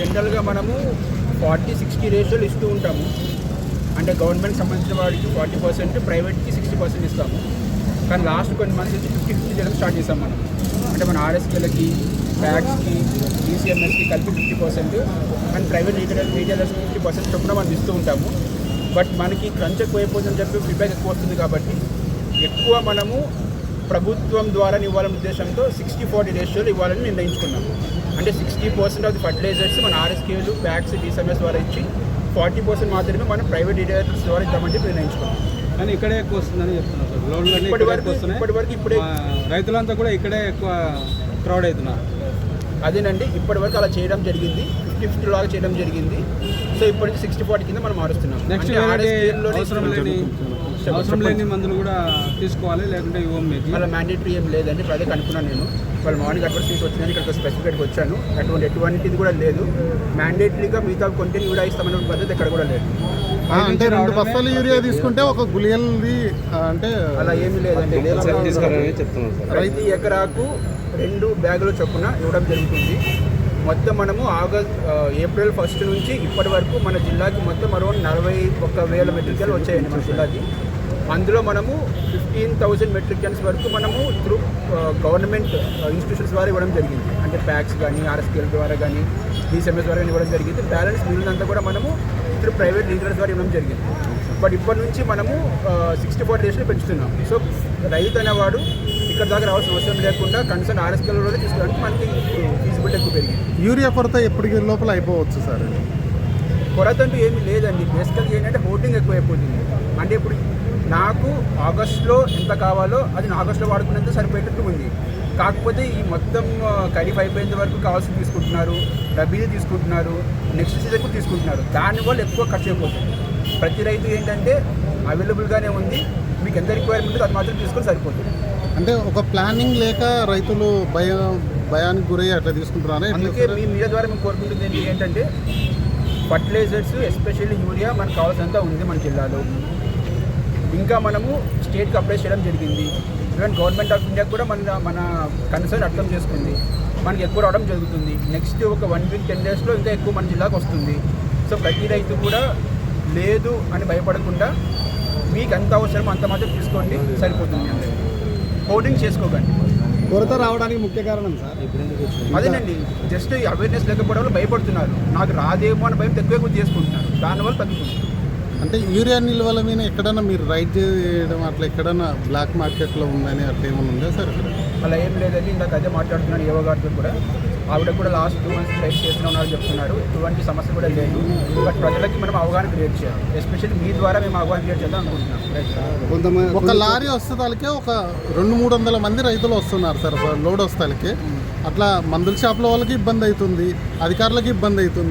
జనరల్గా మనము forty sixty రేషియోలు ఇస్తూ ఉంటాము. అంటే గవర్నమెంట్ సంబంధించిన వాడికి ఫార్టీ పర్సెంట్ ప్రైవేట్కి సిక్స్టీ పర్సెంట్ ఇస్తాము. కానీ లాస్ట్ కొన్ని మంత్స్ నుంచి ఫిఫ్టీ ఫిఫ్టీ చేయడం స్టార్ట్ చేస్తాం మనం. అంటే మన ఆర్ఎస్కేలకి ట్యాక్స్కి ఈసీఎంఎస్కి కలిపి fifty percent and private retailer retailers fifty percent చొప్పున మనం ఇస్తూ ఉంటాము. బట్ మనకి క్రంచ్ ఎక్కువైపోతుందని చెప్పి ఫీడ్బ్యాక్ ఎక్కువ వస్తుంది కాబట్టి ఎక్కువ మనము ప్రభుత్వం ద్వారా ఇవ్వాలనే ఉద్దేశంతో సిక్స్టీ ఫార్టీ రేషియోలు ఇవ్వాలని నిర్ణయించుకున్నాము అంటే sixty percent of the fertilizers మన ఆర్ఎస్కేలు బ్యాగ్స్ డిసెంఎస్ ద్వారా ఇచ్చి ఫార్టీ పర్సెంట్ మాత్రమే మనం ప్రైవేట్ రీటైలర్స్ ద్వారా ఇద్దామని చెప్పి నిర్ణయించుకున్నాం. కానీ ఇక్కడే ఎక్కువ వస్తుందని చెప్తున్నారు సార్. లోన్లు ఇప్పటి వరకు ఇప్పటి వరకు ఇప్పుడే రైతులంతా కూడా ఇక్కడే ఎక్కువ క్రౌడ్ అవుతున్నారు. అదేనండి ఇప్పటి వరకు అలా చేయడం జరిగింది. ఫిఫ్టీ ఫిఫ్టీ లాగా చేయడం జరిగింది. సో ఇప్పటికి సిక్స్టీ ఫార్టీ కింద మనం మారుస్తున్నాం. నెక్స్ట్ అవసరం లేని మందులు కూడా తీసుకోవాలి లేకుంటే ఇవ్వం మీకు అలా మ్యాండేటరీ ఏం లేదండి ఇప్పుడు అదే కనుక్కున్నాను నేను. వాళ్ళు మార్నింగ్ అడ్వర్స్ తీసి వచ్చిందని ఇక్కడ స్పెసిఫిక్గా వచ్చాను. అటువంటి ఎటువంటిది కూడా లేదు. మ్యాండేటరీగా మిగతా కొంటే కూడా ఇస్తామనే పద్ధతి ఎక్కడ కూడా లేదు. అంటే రెండు బస్తాలు యూరియా తీసుకుంటే ఒక గులియల్ది అంటే అలా ఏమీ లేదండి. ప్రతి ఎకరాకు రెండు బ్యాగుల చొప్పున ఇవ్వడం జరుగుతుంది. మొత్తం మనము ఆగస్ట్ ఏప్రిల్ ఫస్ట్ నుంచి ఇప్పటి వరకు మన జిల్లాకి మొత్తం అరౌండ్ నలభై ఒక్క వేల మెట్రిక్ టన్ వచ్చాయండి మన జిల్లాకి. అందులో మనము ఫిఫ్టీన్ థౌజండ్ మెట్రిక్ టన్స్ వరకు మనము త్రూ గవర్నమెంట్ ఇన్స్టిట్యూషన్స్ ద్వారా ఇవ్వడం జరిగింది. అంటే ప్యాక్స్ కానీ ఆర్ఎస్కేల్ ద్వారా కానీ డిసిఎంఎస్ ద్వారా కానీ ఇవ్వడం జరిగింది. బ్యాలెన్స్ మిగిలినంతా కూడా మనము త్రూ ప్రైవేట్ రీజనల్స్ ద్వారా ఇవ్వడం జరిగింది. బట్ ఇప్పటి నుంచి మనము సిక్స్టీ ఫోర్ డేస్లో పెంచుతున్నాం. సో రైతు అనేవాడు ఇక్కడ దాకా రావాల్సిన అవసరం లేకుండా కన్సర్న్ ఆర్ఎస్కేలో తీసుకోవడానికి మనకి ఫీజిబిలిటీ ఎక్కువ పెరిగింది. యూరియా కొరత ఎప్పటికి లోపల అయిపోవచ్చు సార్? కొరత అంటూ ఏమీ లేదండి. బేసికల్గా ఏంటంటే హోర్డింగ్ ఎక్కువైపోతుంది. అంటే ఇప్పుడు నాకు ఆగస్ట్లో ఎంత కావాలో అది ఆగస్ట్లో వాడుకునేంత సరిపోయేటట్టు ఉంది. కాకపోతే ఈ మొత్తం ఖరీఫ్ అయిపోయేంత వరకు కావాల్సింది తీసుకుంటున్నారు రబీది తీసుకుంటున్నారు నెక్స్ట్ సీజన్కు తీసుకుంటున్నారు. దానివల్ల ఎక్కువ ఖర్చు అయిపోతుంది. ప్రతి రైతు ఏంటంటే అవైలబుల్గానే ఉంది. మీకు ఎంత రిక్వైర్మెంట్ అది మాత్రం తీసుకొని సరిపోతుంది. అంటే ఒక ప్లానింగ్ లేక రైతులు భయం భయానికి గురయ్యి అట్లా తీసుకుంటున్నారా? అందుకే? మీ మీడియా ద్వారా మేము కోరుకుంటుంది ఏంటి ఏంటంటే ఫర్టిలైజర్స్ ఎస్పెషల్లీ యూరియా మనకు కావాల్సినంత ఉంది మన జిల్లాలో. ఇంకా మనము స్టేట్కి అప్లై చేయడం జరిగింది. ఈవెన్ గవర్నమెంట్ ఆఫ్ ఇండియా కూడా మన మన కన్సర్న్ అర్థం చేసుకుంది. మనకి ఎక్కువ రావడం జరుగుతుంది. నెక్స్ట్ ఒక వన్ వీక్ టెన్ డేస్లో ఇంకా ఎక్కువ మన జిల్లాకు వస్తుంది. సో ప్రతి రైతు కూడా లేదు అని భయపడకుండా మీకు ఎంత అవసరమో అంత మాత్రం తీసుకోండి. సరిపోతుంది. అందరికీ హోర్డింగ్ చేసుకోకండి. కొరత రావడానికి ముఖ్య కారణం సార్? అదేనండి. జస్ట్ అవేర్నెస్ లేకపోవడం వల్ల భయపడుతున్నారు. నాకు రాదేమో అని భయం ఎక్కువ చేసుకుంటున్నారు. దానివల్ల తగ్గుతుంది. అంటే యూరియా నిల్వల మీద ఎక్కడన్నా మీరు రైడ్ చేయడం అట్లా ఎక్కడన్నా బ్లాక్ మార్కెట్లో ఉందని అట్లా ఏమైనా ఉందా సార్ ఇక్కడ అలా ఏం లేదండి ఇందాక అదే మాట్లాడుతున్నాను యోగా గారితో కూడా. ఆవిడ కూడా లాస్ట్ టూ మంత్స్ ట్రై చేస్తూనే ఉన్నారు చెప్తున్నారు. ఎటువంటి సమస్య కూడా లేదు. బట్ ప్రజలకి మనం అవగాహన క్రియేట్ చేయాలి. ఎస్పెషల్లీ మీ ద్వారా మేము అవగాహన క్రియేట్ చేద్దాం అనుకుంటున్నాం. రైట్ కొంతమంది ఒక లారీ వస్తుందాలకే ఒక రెండు మూడు వందల మంది రైతులు వస్తున్నారు సార్ లోడ్ వస్తాలకి అట్లా మందుల షాపుల వాళ్ళకి ఇబ్బంది అవుతుంది అధికారులకి ఇబ్బంది అవుతుంది.